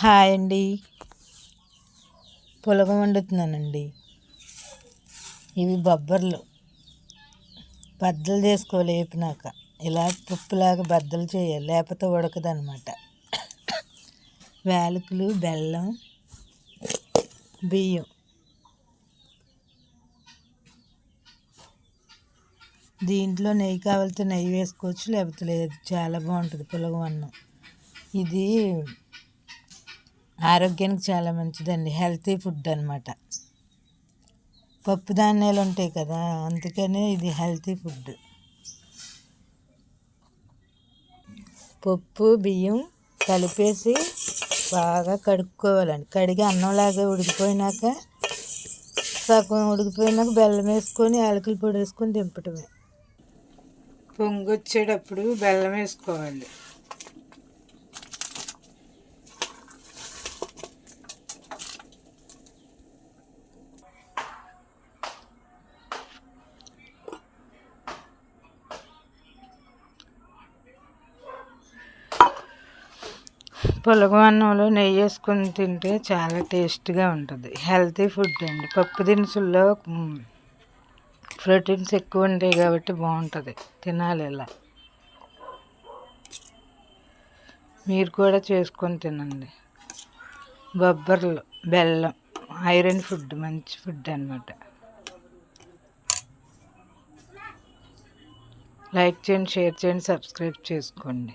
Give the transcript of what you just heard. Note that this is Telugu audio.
హాయ్ అండి. పులగ వండుతున్నానండి. ఇవి బొబ్బర్లు. బద్దలు చేసుకోవాలి వేపినాక ఇలా పప్పులాగా బద్దలు చేయాలి. లేకపోతే ఉడకదు వేలకులు బెల్లం బియ్యం. దీంట్లో నెయ్యి కావాలితే నెయ్యి వేసుకోవచ్చు లేకపోతే లేదు. చాలా బాగుంటుంది పులగ అన్నం. ఇది ఆరోగ్యానికి చాలా మంచిదండి. హెల్తీ ఫుడ్ అనమాట పప్పు ధాన్యాలు ఉంటాయి కదా అందుకనే ఇది హెల్తీ ఫుడ్. పప్పు బియ్యం కలిపేసి బాగా కడుక్కోవాలండి. కడిగి అన్నంలాగా ఉడికిపోయినాక సగం ఉడికిపోయినాక బెల్లం వేసుకొని ఆలకల పొడి వేసుకొని దింపటమే. పొంగొచ్చేటప్పుడు బెల్లం వేసుకోవాలి. పులగవన్నంలో నెయ్యి వేసుకొని తింటే చాలా టేస్ట్గా ఉంటుంది. హెల్తీ ఫుడ్ అండి. పప్పు దినుసుల్లో ప్రోటీన్స్ ఎక్కువ ఉంటాయి కాబట్టి బాగుంటుంది. తినాలి ఇలా మీరు కూడా చేసుకొని తినండి. బొబ్బర్లు బెల్లం ఐరన్ ఫుడ్ మంచి ఫుడ్ అనమాట లైక్ చేయండి షేర్ చేయండి సబ్స్క్రైబ్ చేసుకోండి.